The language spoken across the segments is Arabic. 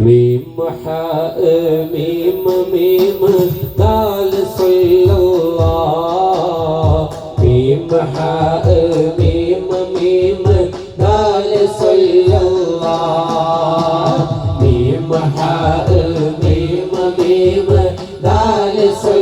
ميم حاء ميم ميم دال صلى الله ميم حاء ميم ميم دال صلى الله ميم حاء ميم ميم دال صلى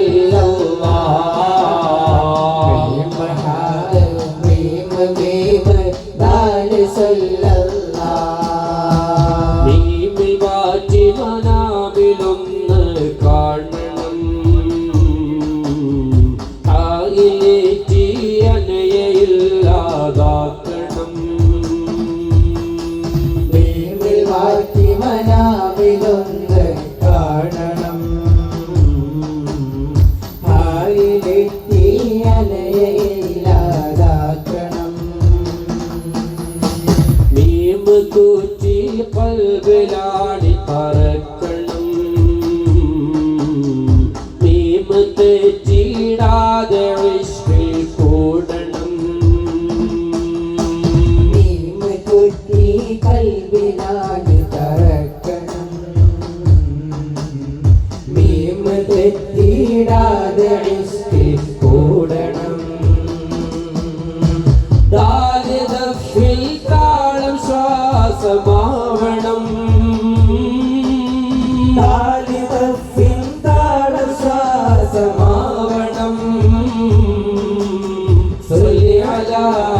صل على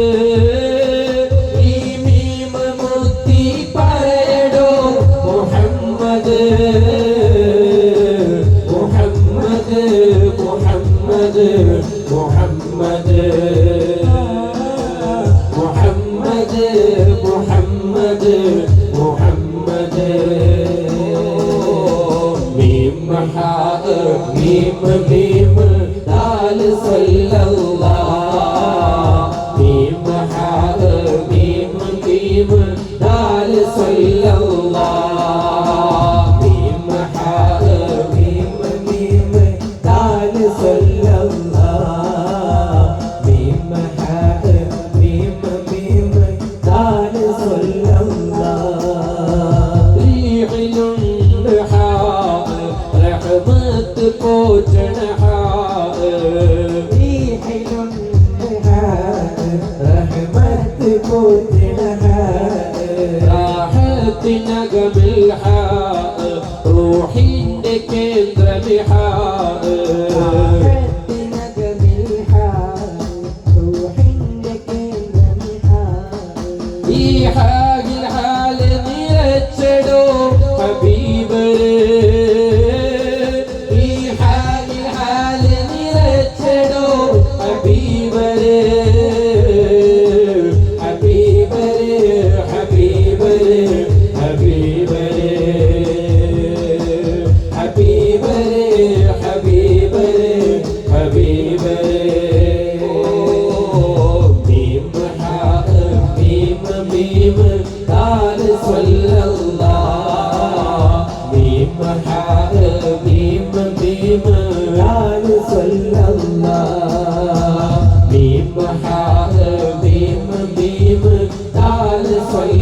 محمد محمد محمد محمد محمد. ميم حاء ميم ميم دال صلى الله. ميم حاء ميم ميم دال صلى الله. القوت نحاء ريح لنها رحمة قوت نحاء راحة نقم الحاء روحي لكندر بحاء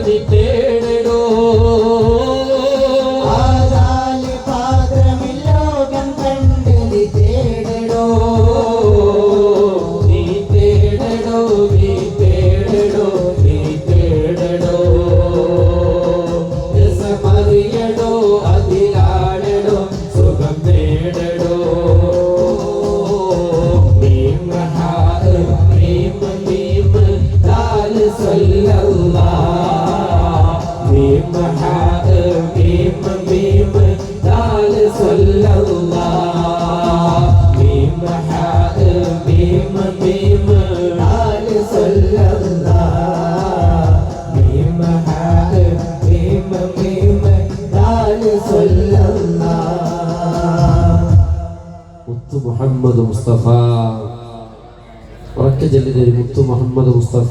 de Deus. إلا الله ميم حاء ميم ميم آل صلى الله ميم ميم ميم آل صلى الله മുത്ത് മുഹമ്മദ് മുസ്തഫ. ഉറക്കെ ജല്ലിതരി മുത്ത് മുഹമ്മദ് മുസ്തഫ.